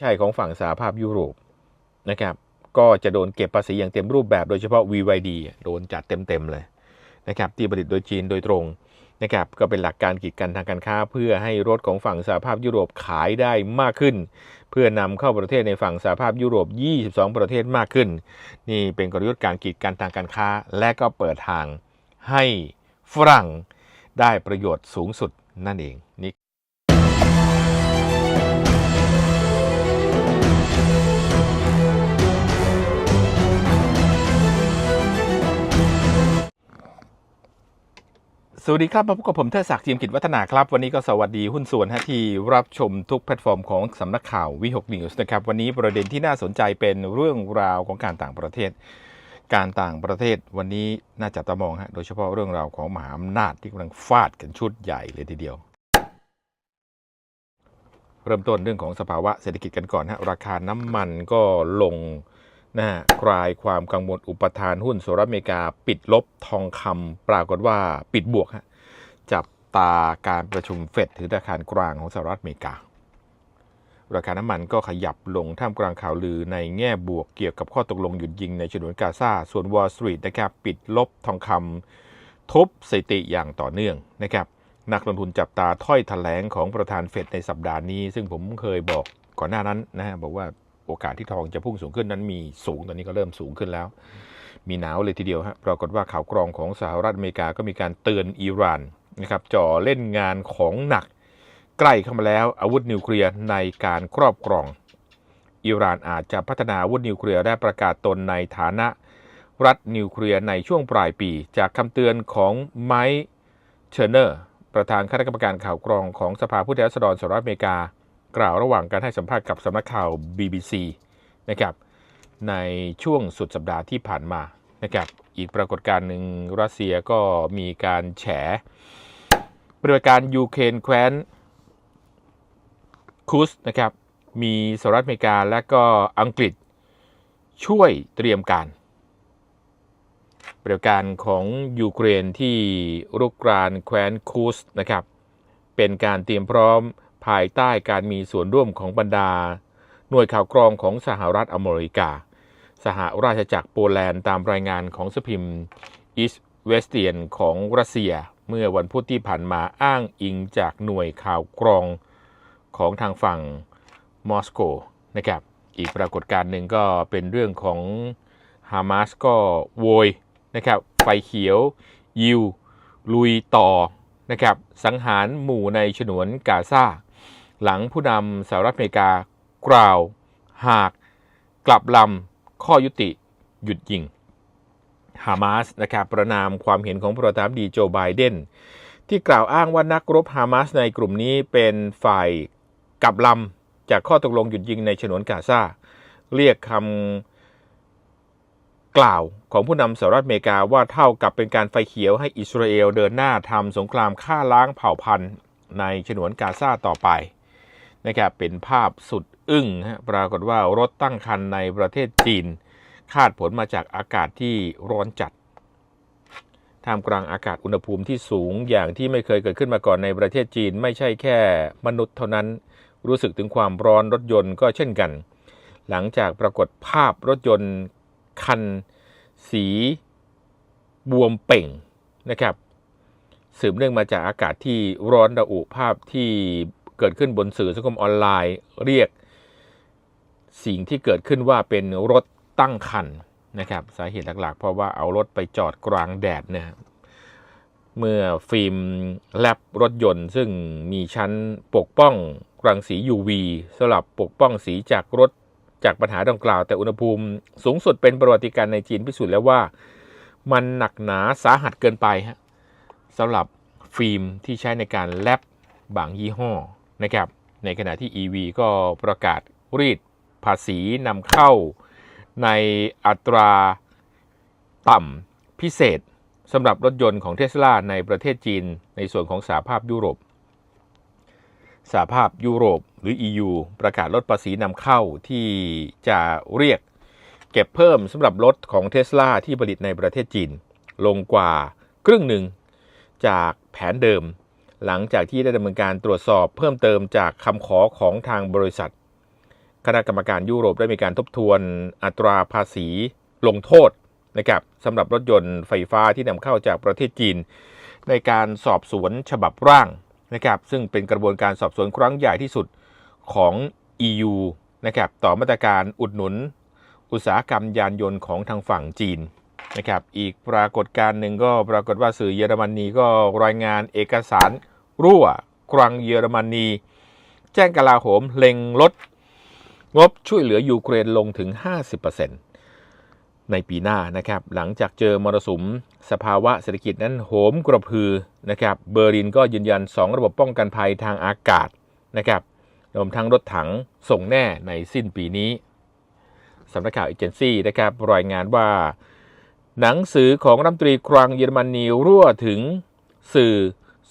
ใช่ของฝั่งสหภาพยุโรปนะครับ ก็จะโดนเก็บภาษีอย่างเต็มรูปแบบโดยเฉพาะ VYD โดนจัดเต็มๆเลยนะครับที่ผลิตโดยจีนโดยตรงนะครับก็เป็นหลักการกีดกันทางการค้า เพื่อให้รถของฝั่งสหภาพยุโรปขายได้มากขึ้น เพื่อนำเข้าประเทศในฝั่งสหภาพยุโรป 22 ประเทศมากขึ้น นี่เป็นกลยุทธ์การกีดกันทางการค้า และก็เปิดทางให้ฝรั่งได้ประโยชน์สูงสุดนั่นเองนี่ สวัสดีครับ มาพบกับผมเทดศักดิ์ทีมกิจวัฒนาครับ วันนี้ก็สวัสดีหุ้นส่วนฮะที่รับชมทุกแพลตฟอร์มของสำนักข่าววิหกนิวส์นะครับ วันนี้ประเด็นที่น่าสนใจเป็นเรื่องราวของการต่างประเทศ การต่างประเทศวันนี้น่าจับตามองฮะโดยเฉพาะเรื่องราวของมหาอำนาจที่กำลังฟาดกันชุดใหญ่เลยทีเดียว เริ่มต้นเรื่องของสภาวะเศรษฐกิจกันก่อนฮะราคาน้ำมันก็ลง นะฮะคลายความกังวลอุปทานหุ้นสหรัฐอเมริกา ปิดลบทองคำปรากฏว่าปิดบวกฮะจับตาการประชุมเฟดถือธนาคารกลางของสหรัฐอเมริกา ราคาน้ำมันก็ขยับลงท่ามกลางข่าวลือในแง่บวกเกี่ยวกับข้อตกลงหยุดยิงในฉนวนกาซาส่วน Wall Street นะครับปิดลบทองคำทุบสถิติอย่างต่อเนื่องนะครับนักลงทุนจับตาถ้อยแถลงของประธานเฟดในสัปดาห์นี้ ซึ่งผมเคยบอกก่อนหน้านั้นนะฮะบอกว่า โอกาสที่ทองจะพุ่งสูงขึ้นนั้นมีสูงตอนนี้ก็เริ่มสูงขึ้นแล้ว มีหนาวเลยทีเดียวฮะปรากฏว่าข่าวกรองของสหรัฐอเมริกาก็มีการเตือนอิหร่านนะครับจ่อเล่นงานของหนัก ใกล้เข้ามาแล้วอาวุธนิวเคลียร์ในการครอบครองอิหร่านอาจจะพัฒนาอาวุธนิวเคลียร์และประกาศตนในฐานะรัฐนิวเคลียร์ในช่วงปลายปี จากคำเตือนของไมค์เชอร์เนอร์ ประธานคณะกรรมการข่าวกรองของสภาผู้แทนราษฎรสหรัฐอเมริกา กล่าวระหว่างการให้สัมภาษณ์กับสำนักข่าว BBC นะครับในช่วงสุดสัปดาห์ที่ผ่านมานะครับอีกปรากฏการณ์หนึ่งรัสเซียก็มีการแฉปฏิบัติการยูเครนแคว้นคุสนะครับมีสหรัฐอเมริกาและก็อังกฤษช่วยเตรียมการปฏิบัติการของยูเครนที่รุกรานแคว้นคูสนะครับเป็นการเตรียมพร้อม ภายใต้การมีส่วนร่วมของบรรดา หน่วยข่าวกรองของสหรัฐอเมริกา สหราชจักรโปแลนด์ตามรายงานของสพิมอิสเวสเตียนของรัสเซีย เมื่อวันพุธที่ผ่านมาอ้างอิงจากหน่วยข่าวกรองของทางฝั่งมอสโกนะครับอีกปรากฏการณ์หนึ่งก็เป็นเรื่องของฮามาสก็โวยนะครับไฟเขียว ยิว ลุยต่อนะครับสังหารหมู่ในฉนวนกาซา หลังผู้นำสหรัฐอเมริกากล่าว หากกลับลำข้อยุติหยุดยิงฮามาสนะครับประนามความเห็นของประธานาธิบดีโจไบเดนที่กล่าวอ้างว่านักรบฮามาสในกลุ่มนี้เป็นฝ่ายกลับลำจากข้อตกลงหยุดยิงในฉนวนกาซาเรียกคำกล่าวของผู้นำสหรัฐอเมริกาว่าเท่ากับเป็นการไฟเขียวให้อิสราเอลเดินหน้าทำสงครามฆ่าล้างเผ่าพันธุ์ในฉนวนกาซาต่อไป นะครับเป็นภาพสุดอึ้งฮะปรากฏว่ารถตั้งคันในประเทศจีน คาดผลมาจากอากาศที่ร้อนจัดท่ามกลางอากาศอุณหภูมิที่สูงอย่างที่ไม่เคยเกิดขึ้นมาก่อนในประเทศจีน ไม่ใช่แค่มนุษย์เท่านั้น รู้สึกถึงความร้อนรถยนต์ก็เช่นกัน หลังจากปรากฏภาพรถยนต์คัน สีบวมเป่งนะครับสืบเนื่องมาจากอากาศที่ร้อนระอุภาพที่ เกิดขึ้นบนสื่อสังคมออนไลน์เรียก สิ่งที่เกิดขึ้นว่าเป็นรถตั้งคันนะครับสาเหตุหลักๆ เพราะว่าเอารถไปจอดกลางแดดเนะเมื่อฟิล์มแลบรถยนต์ ซึ่งมีชั้นปกป้องรังสี UV สำหรับปกป้องสีจากรถจากปัญหาดังกล่าว แต่อุณหภูมิสูงสุดเป็นประวัติการณ์ในจีนพิสูจน์แล้วว่า มันหนักหนาสาหัสเกินไปฮะสำหรับฟิล์มที่ใช้ในการแลบบางยี่ห้อ นะครับ ในขณะที่ EV ก็ประกาศรีดภาษีนำเข้าในอัตราต่ำพิเศษสำหรับรถยนต์ของเทสลาในประเทศจีน ในส่วนของสหภาพยุโรปสหภาพยุโรปหรือ EU ประกาศลดภาษีนำเข้าที่จะเรียกเก็บเพิ่มสำหรับรถของเทสลาที่ผลิตในประเทศจีน ลงกว่าครึ่งหนึ่งจากแผนเดิม หลังจากที่ได้ดำเนินการตรวจสอบเพิ่มเติมจากคำขอของทางบริษัท คณะกรรมการยุโรปได้มีการทบทวนอัตราภาษีลงโทษนะครับสำหรับรถยนต์ไฟฟ้าที่นำเข้าจากประเทศจีน ในการสอบสวนฉบับร่างนะครับซึ่งเป็นกระบวนการสอบสวนครั้งใหญ่ที่สุดของ EU นะครับต่อมาตรการอุดหนุน อุตสาหกรรมยานยนต์ของทางฝั่งจีนนะครับอีกปรากฏการณ์หนึ่งก็ปรากฏว่าสื่อเยอรมนีก็รายงานเอกสาร รั่วกรังเยอรมนี แจ้งกลาโหมเล็งลด งบช่วยเหลือยูเครนลงถึง 50%ในปีหน้านะครับ หลังจากเจอมรสุม สภาวะเศรษฐกิจนั้นโหมกระพือนะครับ เบอร์ลินก็ยืนยัน 2 ระบบป้องกันภัยทางอากาศนะครับรวมทั้งรถถังส่งแน่ในสิ้นปีนี้สำนักข่าวเอเจนซี่นะครับรายงานว่า หนังสือของรัฐมนตรีครังเยอรมนีรั่วถึงสื่อ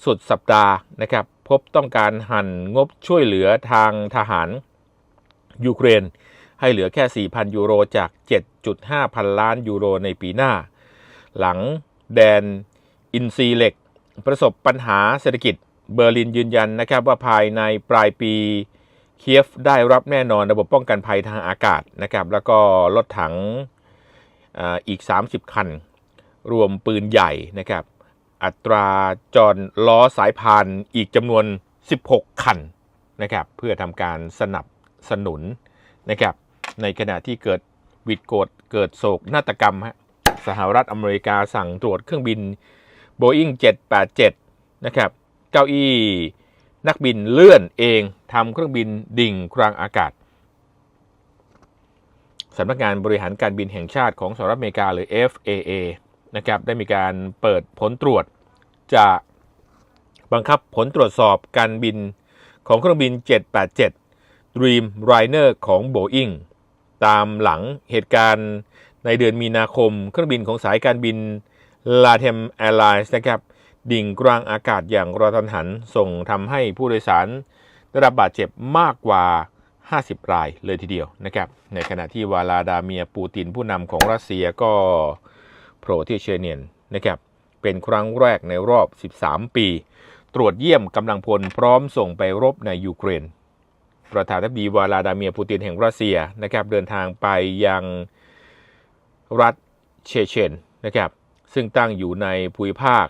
สุดสัปดาห์นะครับ พบต้องการหั่นงบช่วยเหลือทางทหารยูเครน ให้เหลือแค่ 4,000 ยูโรจาก 7.5 พันล้านยูโรในปีหน้า หลังแดนอินซีเหล็ก ประสบปัญหาเศรษฐกิจเบอร์ลินยืนยันนะครับว่าภายในปลายปีเคียฟได้รับแน่นอนระบบป้องกันภัยทางอากาศนะครับ แล้วก็รถถังออีก 30 คัน รวมปืนใหญ่นะครับ อัตราจรล้อสายพานอีกจำนวน 16 คันนะครับเพื่อทำการสนับสนุนนะครับในขณะที่เกิดวิดโกดเกิดโศกนาฏกรรมฮะสหรัฐอเมริกาสั่งตรวจเครื่องบิน Boeing 787 นะครับเก้าอี้นักบินเลื่อนเองทำเครื่องบินดิ่งกลางอากาศสำนักงานบริหารการบินแห่งชาติของสหรัฐอเมริกาหรือ FAA นะครับได้มีการเปิดผลตรวจจะบังคับผลตรวจสอบการบินของเครื่องบิน 787 Dreamliner ของ Boeing ตามหลังเหตุการณ์ในเดือนมีนาคม เครื่องบินของสายการบิน LATAM Airlines นะครับดิ่งกลางอากาศอย่างกระทันหัน ส่งทำให้ผู้โดยสารได้รับบาดเจ็บมากกว่า 50 รายเลยทีเดียวนะครับ ในขณะที่วาลาดาเมียปูตินผู้นำของรัสเซียก็ โผล่ที่เชเนียนนะครับเป็นครั้งแรกในรอบ 13 ปี ตรวจเยี่ยมกำลังพลพร้อมส่งไปรบในยูเครน ประธานาธิบดีวลาดาเมียร์ปูตินแห่งรัสเซียนะครับเดินทางไปยังรัฐเชเชนนะครับซึ่งตั้งอยู่ในภูมิภาค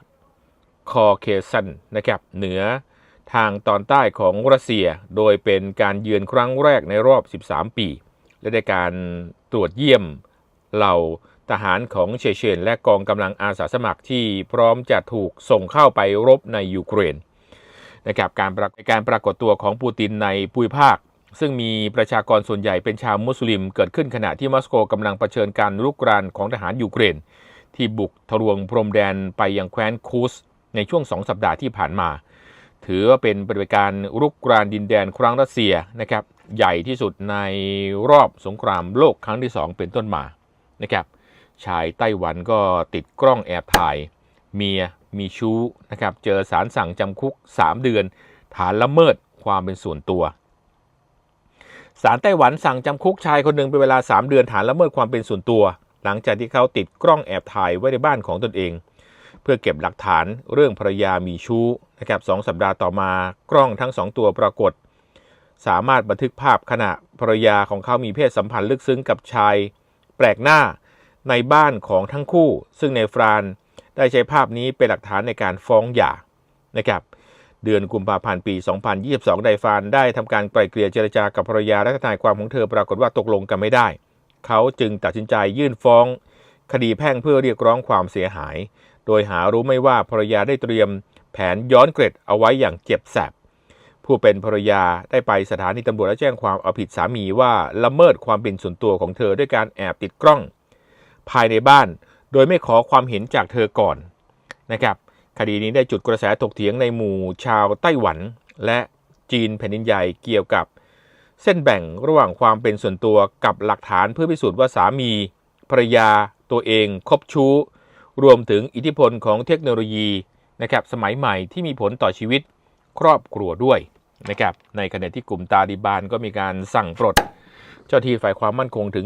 คอเคซันนะครับเหนือทางตอนใต้ของรัสเซีย โดยเป็นการเยือนครั้งแรกในรอบ 13 ปี และได้การตรวจเยี่ยมเหล่า ทหารของเชเชนและกองกำลังอาสาสมัครที่พร้อมจะถูกส่งเข้าไปรบในยูเครนนะครับการปรการปรากฏตัวของปูตินในภูมิภาค ซึ่งมีประชากรส่วนใหญ่เป็นชาวมุสลิม เกิดขึ้นขณะที่มอสโกกำลังเผชิญการรุกรานของทหารยูเครน ที่บุกทะลวงพรมแดนไปยังแคว้นคูสในช่วงสองสัปดาห์ที่ผ่านมา ถือว่าเป็นปฏิบัติการรุกรานดินแดนครั้งรัสเซียนะครับใหญ่ที่สุดในรอบสงครามโลกครั้งที่ 2 เป็นต้นมานะครับ ชายไต้หวันก็ติดกล้องแอบถ่าย เมียมีชู้นะครับ เจอสารสั่งจำคุก 3 เดือน ฐานละเมิดความเป็นส่วนตัวศาลไต้หวันสั่งจำคุกชายคนหนึ่งเป็นเวลา 3 เดือนฐานละเมิดความเป็นส่วนตัว หลังจากที่เขาติดกล้องแอบถ่ายไว้ในบ้านของตนเอง เพื่อเก็บหลักฐานเรื่องภรรยามีชู้นะครับสองสัปดาห์ต่อมากล้องทั้งสองตัวปรากฏ สามารถบันทึกภาพขณะภรรยาของเขามีเพศสัมพันธ์ลึกซึ้งกับชาย แปลกหน้า ในบ้านของทั้งคู่ ซึ่งในฟรานได้ใช้ภาพนี้เป็นหลักฐานในการฟ้องหย่านะครับเดือนกุมภาพันธ์ปี 2022 ไดฟานได้ทำการไกล่เกลี่ยเจรจากับภรรยาและทนายความของเธอปรากฏว่าตกลงกันไม่ได้ เขาจึงตัดสินใจยื่นฟ้อง คดีแพ่งเพื่อเรียกร้องความเสียหาย โดยหารู้ไม่ว่าภรรยาได้เตรียมแผนย้อนเกร็ดเอาไว้อย่างเจ็บแสบ ผู้เป็นภรรยาได้ไปสถานีตำรวจและแจ้งความเอาผิดสามีว่าละเมิดความเป็นส่วนตัวของเธอด้วยการแอบติดกล้อง ภายในบ้าน โดยไม่ขอความเห็นจากเธอก่อนนะครับคดีนี้ได้จุดกระแสถกเถียงในหมู่ชาวไต้หวัน และจีนแผ่นดินใหญ่เกี่ยวกับ เส้นแบ่งระหว่างความเป็นส่วนตัวกับหลักฐานเพื่อพิสูจน์ว่าสามีภรรยาตัวเอง คบชู้ รวมถึงอิทธิพลของเทคโนโลยีนะครับสมัยใหม่ที่มีผลต่อชีวิตครอบครัวด้วยนะครับในขณะที่กลุ่มตาดิบานก็มีการสั่งปลด เจ้าที่ฝ่ายความมั่นคงถึง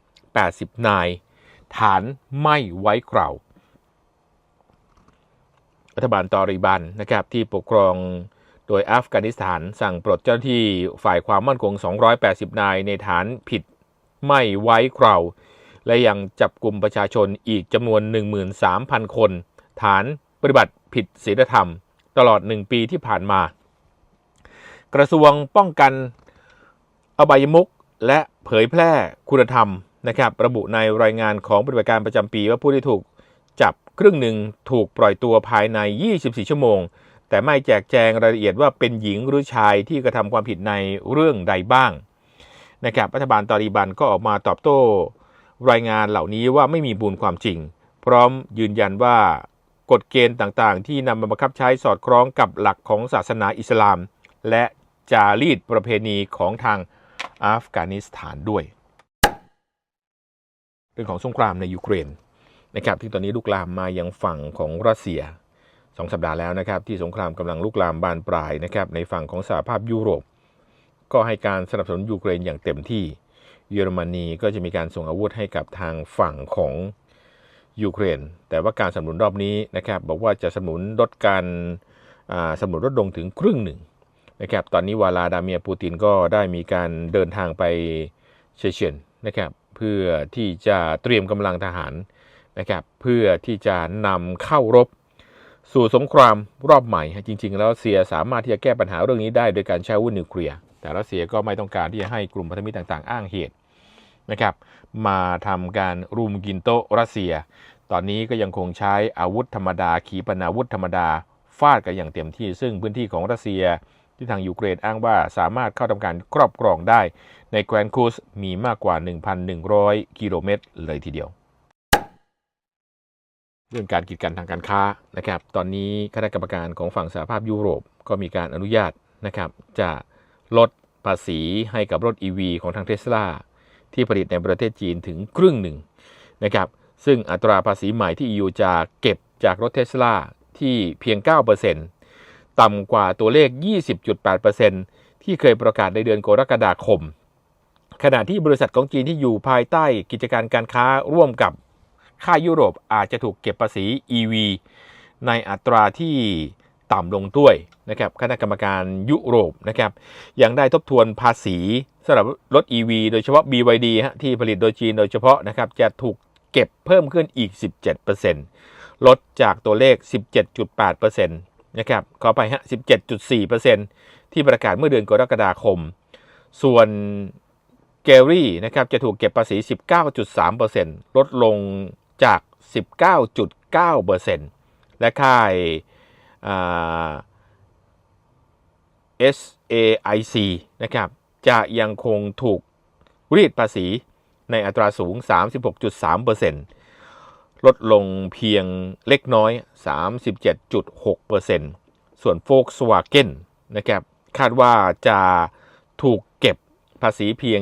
280 นาย ฐานไม่ไว้เกรารัฐบาลตอริบันนะครับที่ปกครองโดยอัฟกานิสถานสั่งปลดเจ้าหน้าที่ฝ่ายความมั่นคง 280 นายในฐานผิดไม่ไว้คราและยังจับกลุ่มประชาชนอีกจำนวน 13,000 คน ฐานปฏิบัติผิดศีลธรรม ตลอด 1 ปีที่ผ่านมา กระทรวงป้องกันอบายมุกและเผยแพร่คุณธรรม นะครับระบุในรายงานของปฏิบัติการประจำปีว่าผู้ที่ถูกจับครึ่งหนึ่งถูกปล่อยตัวภายใน 24 ชั่วโมง แต่ไม่แจกแจงรายละเอียดว่าเป็นหญิงหรือชายที่กระทำความผิดในเรื่องใดบ้างนะครับรัฐบาลตาลีบันก็ออกมาตอบโต้ รายงานเหล่านี้ว่าไม่มีบูญความจริง พร้อมยืนยันว่ากฎเกณฑ์ต่างๆ ที่นำมาบังคับใช้สอดคล้องกับหลักของศาสนาอิสลาม และจารีตประเพณีของทางอัฟกานิสถานด้วย รื่องของสงครามในยูเครนนะครับที่ตอนนี้ลุกลามมายังฝั่งของรัสเซียสองสัปดาห์แล้วนะครับที่สงครามกำลังลุกลามบานปลายนะครับในฝั่งของสหภาพยุโรป ก็ให้การสนับสนุนยูเครนอย่างเต็มที่ เยอรมนีก็จะมีการส่งอาวุธให้กับทางฝั่งของยูเครน แต่ว่าการสนับสนุนรอบนี้นะครับบอกว่าจะสนับสนุนลดการสนับสนุนลดลงถึงครึ่งหนึ่งนะครับตอนนี้วาลาดาเมียปูตินก็ได้มีการเดินทางไปเชเชนนะครับ เพื่อที่จะเตรียมกำลังทหารนะครับเพื่อที่จะนำเข้ารบสู่สงครามรอบใหม่ จริง ๆ แล้วเซียสามารถที่จะแก้ปัญหาเรื่องนี้ได้โดยการใช้อาวุธนิวเคลียร์แต่รัสเซียก็ไม่ต้องการที่จะให้กลุ่มพันธมิตรต่าง ๆ อ้างเหตุนะครับมาทำการรุมกินโต๊ะรัสเซีย ตอนนี้ก็ยังคงใช้อาวุธธรรมดาขีปนาวุธธรรมดาฟาดกันอย่างเต็มที่ ซึ่งพื้นที่ของรัสเซีย ที่ทางยูเครนอ้างว่าสามารถเข้าทำการครอบครองได้ ในแคว้นคูสมีมากกว่า 1,100 กิโลเมตรเลยทีเดียว เรื่องการกีดกันทางการค้านะครับ ตอนนี้คณะกรรมการของฝั่งสหภาพยุโรปก็มีการอนุญาตนะครับจะลดภาษีให้กับรถ EV ของทางเทสลาที่ผลิตในประเทศจีนถึงครึ่งหนึ่งนะครับซึ่งอัตราภาษีใหม่ที่ EU จะเก็บจากรถเทสลาที่เพียง 9% ต่ำกว่าตัวเลข 20.8%ที่เคยประกาศในเดือนกรกฎาคม ขณะที่บริษัทของจีนที่อยู่ภายใต้กิจการการค้าร่วมกับค่ายยุโรปอาจจะถูกเก็บภาษี EV ในอัตราที่ต่ำลงด้วยนะครับคณะกรรมการยุโรปนะครับยังได้ทบทวนภาษีสำหรับรถ EV โดยเฉพาะ BYD ฮะที่ผลิตโดยจีนโดยเฉพาะนะครับจะถูกเก็บเพิ่มขึ้นอีก 17%ลดจากตัวเลข 17.8% นะครับขอไปฮะ17.4%ที่ประกาศเมื่อเดือนกรกฎาคม ส่วนเกลลี่นะครับจะถูกเก็บภาษี 19.3%ลดลงจาก 19.9%และค่าย SAIC นะครับจะยังคงถูกรีดภาษีในอัตราสูง 36.3% ลดลงเพียงเล็กน้อย 37.6%ส่วน Volkswagen นะครับคาดว่าจะถูกเก็บภาษีเพียง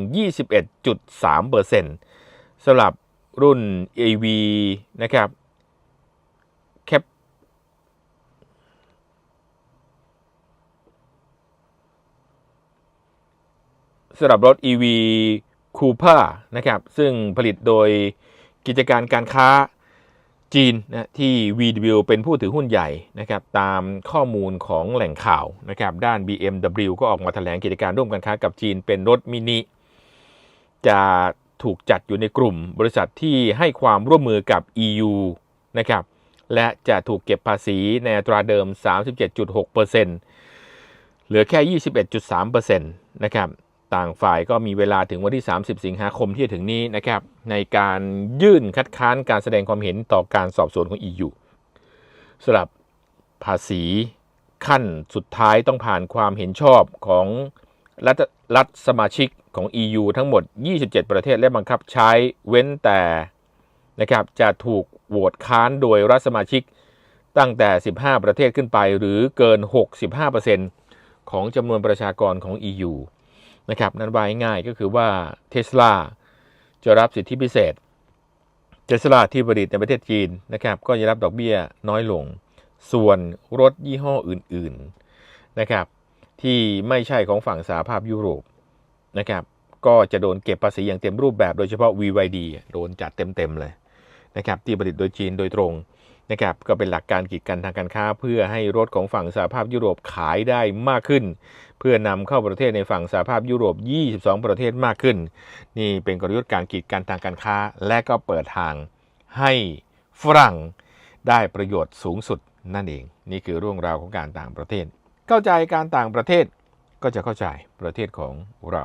21.3%สำหรับรุ่น AV นะครับแคปสำหรับรถ EV Cooper นะครับ ซึ่งผลิตโดยกิจการการค้า จีนนะที่ VW เป็นผู้ถือหุ้นใหญ่นะครับตามข้อมูลของแหล่งข่าวนะครับด้าน BMW ก็ออกมาแถลงกิจการร่วมกันค้ากับจีนเป็นรถมินิ จะถูกจัดอยู่ในกลุ่มบริษัทที่ให้ความร่วมมือกับ EU นะครับและจะถูกเก็บภาษีในอัตราเดิม 37.6%เหลือแค่ 21.3%นะครับ ต่างฝ่ายก็มีเวลาถึงวันที่ 30 สิงหาคมที่จะถึงนี้นะครับ ในการยื่นคัดค้านการแสดงความเห็นต่อการสอบสวนของ EU สำหรับภาษีขั้นสุดท้ายต้องผ่านความเห็นชอบของรัฐรัฐสมาชิกของ EU ทั้งหมด 27 ประเทศและบังคับใช้เว้นแต่นะครับจะถูกโหวตค้านโดยรัฐสมาชิกตั้งแต่ 15 ประเทศขึ้นไป หรือเกิน 65%ของจำนวนประชากรของ EU นะครับนั้นว่าง่ายก็คือว่าเทสลาจะรับสิทธิพิเศษเทสลาที่ผลิตในประเทศจีนนะครับก็จะรับดอกเบี้ยน้อยลง ส่วนรถยี่ห้ออื่นๆนะครับที่ไม่ใช่ของฝั่งสหภาพยุโรปนะครับก็จะโดนเก็บภาษีอย่างเต็มรูปแบบโดยเฉพาะ VYD โดนจัดเต็มๆเลยนะครับที่ผลิตโดยจีนโดยตรง นะครับก็เป็นหลักการกีดกันทางการค้า เพื่อให้รถของฝั่งสหภาพยุโรปขายได้มากขึ้น เพื่อนำเข้าประเทศในฝั่งสหภาพยุโรป 22 ประเทศมากขึ้น นี่เป็นกลยุทธ์การกีดกันทางการค้า และก็เปิดทางให้ฝรั่งได้ประโยชน์สูงสุดนั่นเอง นี่คือเรื่องราวของการต่างประเทศ เข้าใจการต่างประเทศก็จะเข้าใจประเทศของเรา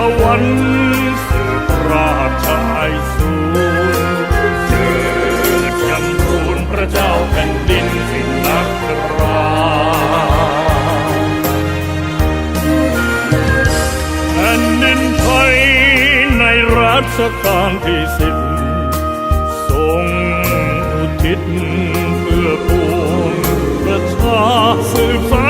ลิงทวันสืบราชไอสูรเจิดยำทูลพระเจ้าแผ่นดินสินักราแผ่นดินไทยในรัชกาลที่สิบทรงอุทิศเพื่อปวงประชาสืบสาน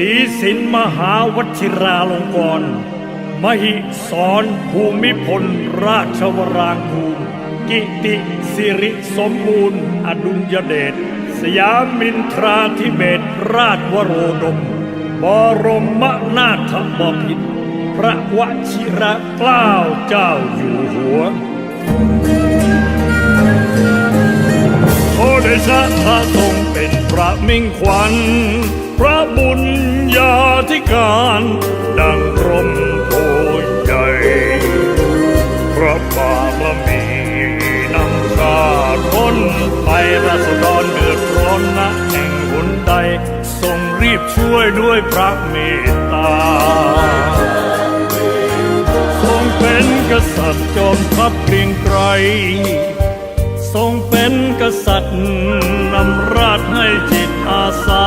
ศีสินมหาวชิราลงกรณมหิสรภูมิพล ราชวรางคูลกิติสิริสมบูรณ์ อดุลยเดช สยามินทราธิเบศรราชวโรดม บรมนาถบพิตรพระวชิระเกล้าเจ้าอยู่หัวโอเดชะพระทรงเป็นพระมิ่งขวัญ พระบุญ ญาธิการดังกรมโพใหญ่พระบารมีนำชาล้นไปราษฎรเดือดร้อนนะแห่งหนใดทรงรีบช่วยด้วยพระเมตตาทรงเป็นกษัตริย์จอมทัพเกรียงไกรทรงเป็นกษัตริย์นำราชให้จิตอาสา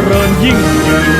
รัชกาลที่สิบทรงพระเจริญยิ่งยืนน